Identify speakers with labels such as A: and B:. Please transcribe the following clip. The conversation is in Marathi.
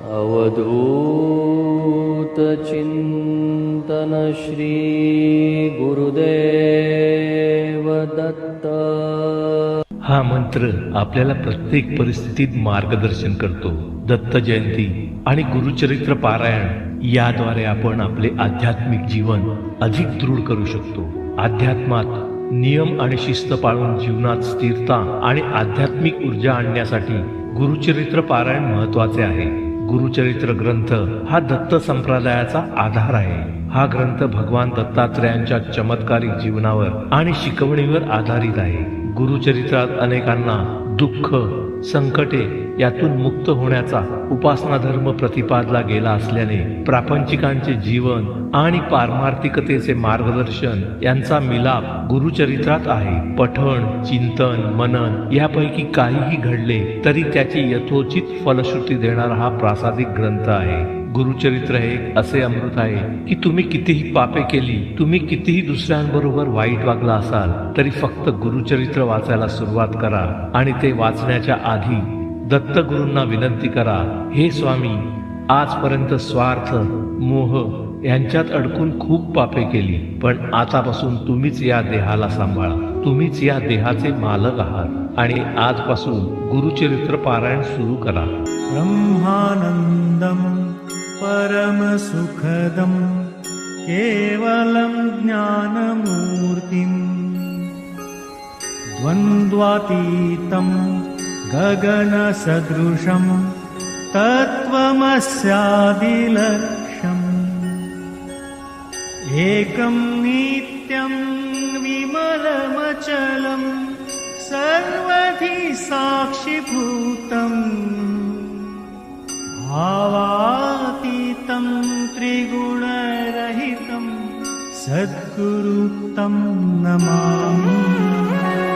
A: अवधूतचिन्तन श्रीगुरुदेव दत्त।
B: हा मंत्र आपल्याला प्रत्येक परिस्थितीत मार्गदर्शन करतो. दत्त जयंती आणि गुरुचरित्र पारायण याद्वारे आपण आपले आध्यात्मिक जीवन अधिक दृढ करू शकतो. अध्यात्मात नियम आणि शिस्त पाळून जीवनात स्थिरता आणि आध्यात्मिक ऊर्जा आणण्यासाठी गुरुचरित्र पारायण महत्त्वाचे आहे. गुरुचरित्र ग्रंथ हा दत्त संप्रदायाचा आधार आहे. हा ग्रंथ भगवान दत्तात्रयांच्या चमत्कारिक जीवनावर आणि शिकवणीवर आधारित आहे. गुरुचरित्रात अनेकांना दुःख संकटे यातून मुक्त होण्याचा उपासना धर्म प्रतिपादला गेला असल्याने प्रापंचिकांचे जीवन आणि पारमार्थिकतेचे मार्गदर्शन यांचा मिलाप गुरुचरित्रात आहे. पठण चिंतन मनन यापैकी काहीही घडले तरी त्याची यथोचित फलश्रुती देणारा हा प्रासादिक ग्रंथ आहे. गुरुचरित्र हे असे अमृत आहे की तुम्ही कितीही पापे केली तुम्ही कितीही दुसऱ्यांबरोबर वाईट वागला असाल तरी फक्त गुरुचरित्र वाचायला सुरुवात करा आणि ते वाचण्याच्या आधी दत्तगुरूंना विनंती करा हे स्वामी आजपर्यंत स्वार्थ मोह यांच्यात अडकून खूप पापे केली पण आतापासून तुम्हीच या देहाला सांभाळा. तुम्हीच या देहाचे मालक आहात आणि आजपासून गुरुचरित्र पारायण सुरू करा.
C: ब्रह्मानंदम परमसुखदं केवलं ज्ञानमूर्तिम् द्वन्द्वातीतं गगनसदृशं तत्त्वमस्यादिलक्ष्यम् एकं नित्यं विमलमचलं सर्वधि साक्षिभूतम् गुणरहितं सद्गुरुतं नमामि।